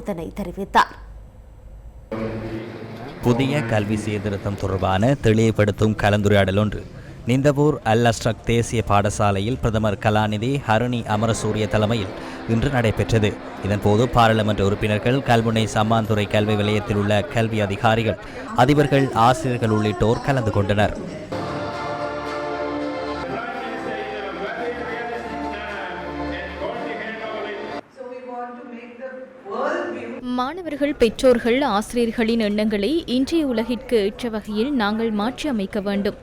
இதனை தெரிவித்தார். புதிய கல்வி சீர்திருத்தம் தொடர்பான தெளிவுபடுத்தும் கலந்துரையாடல் ஒன்று. நிந்தபூர் அல் அஸ்ரக் தேசிய பாடசாலையில் பிரதமர் கலாநிதி ஹருணி அமரசூரிய தலைமையில் இன்று நடைபெற்றது. இதன்போது பாராளுமன்ற உறுப்பினர்கள் கல்முனை சம்மாந்துறை கல்வி நிலையத்தில் உள்ள கல்வி அதிகாரிகள் அதிபர்கள் ஆசிரியர்கள் உள்ளிட்டோர் கலந்து கொண்டனர். மாணவர்கள் பெற்றோர்கள் ஆசிரியர்களின் எண்ணங்களை இன்றைய உலகிற்கு ஏற்ற வகையில் நாங்கள் மாற்றி அமைக்க வேண்டும்.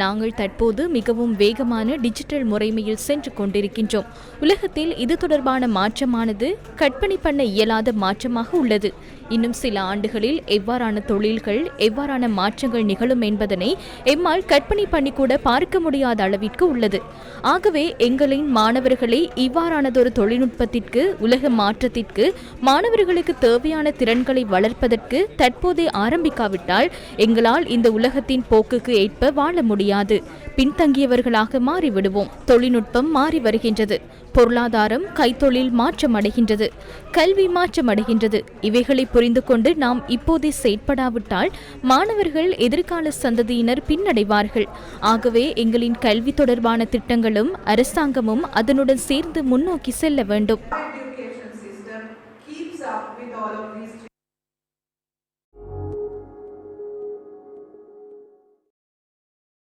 நாங்கள் தற்போது மிகவும் வேகமான டிஜிட்டல் முறைமையில் சென்று கொண்டிருக்கின்றோம். உலகத்தில் இது தொடர்பான மாற்றமானது கற்பனை பண்ண இயலாத மாற்றமாக உள்ளது. இன்னும் சில ஆண்டுகளில் எவ்வாறான தொழில்கள் எவ்வாறான மாற்றங்கள் நிகழும் என்பதனை எம்மால் கற்பனை பண்ணி கூட பார்க்க முடியாத அளவிற்கு உள்ளது. ஆகவே எங்களின் மாணவர்களை இவ்வாறானதொரு தொழில்நுட்பத்திற்கு உலக மாற்றத்திற்கு மாணவர்களுக்கு தேவையான திறன்களை வளர்ப்பதற்கு தற்போதே ஆரம்பிக்காவிட்டால் எங்களால் இந்த உலகத்தின் போக்குக்கு ஏற்ப வாழ முடியாது. பின்தங்கியவர்களாக மாறிவிடுவோம். தொழில்நுட்பம் மாறி வருகின்றது. பொருளாதாரம் கைத்தொழில் மாற்றமடைகின்றது. கல்வி மாற்றமடைகின்றது. இவைகளை புரிந்து கொண்டு நாம் இப்போதே செயற்படாவிட்டால் மாணவர்கள் எதிர்கால சந்ததியினர் பின்னடைவார்கள். ஆகவே எங்களின் கல்வி தொடர்பான திட்டங்களும் அரசாங்கமும் அதனுடன் சேர்ந்து முன்னோக்கி செல்ல வேண்டும். up with all of these